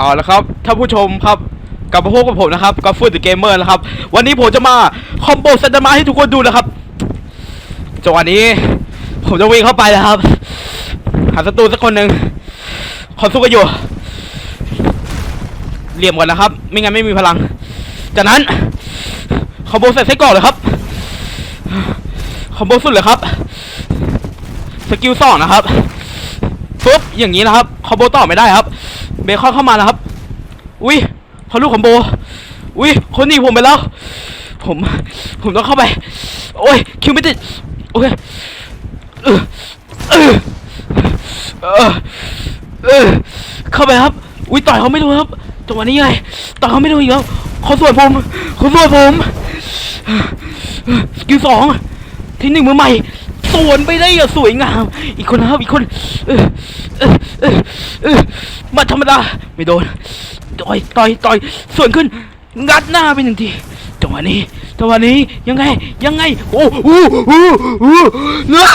เอาละครับท่านผู้ชมครับกลับมาพบกับผมนะครับกับฟูดเดอะเกมเมอร์นะครับ วันนี้ผมจะมาคอมโบเซนต์มาให้ทุกคนดูนะครับจังหวะนี้ผมจะวิ่งเข้าไปนะครับ หาศัตรูสักคนหนึ่งขอสู้กันอยู่เหลี่ยมก่อนนะครับ ไม่งั้นไม่มีพลัง จากนั้นคอมโบเสร็จไส้กรอกเลยครับคอมโบสุดเลยครับสกิลสองนะครับ ปุ๊บอย่างนี้นะครับคอมโบต่อไม่ได้ครับ เบคอนเข้ามาแล้วครับ อุ้ยเขาลูกคอมโบ อุ้ยคนหนีผมไปแล้ว ผม ผมต้องเข้าไป โอ้ย คิวไม่ติด โอเคเออเออเออเข้าไปครับ อุ้ยต่อยเขาไม่โดนครับจังหวะนี้ไงต่อยเขาไม่โดนอีกแล้วเขาสวนผมเขาสวนผมสกิลสองทีหนึ่งมือใหม่ สวนไปได้อย่างสวยงาม อีกคนนะครับอีกคนเออเออเออเออมาธรรมดาไม่โดนต่อยต่อยต่อยสวนขึ้นงัดหน้าไปหนึ่งทีจังหวะนี้จังหวะนี้ยังไงยังไงโอ้โหโอ้โหเนื้อ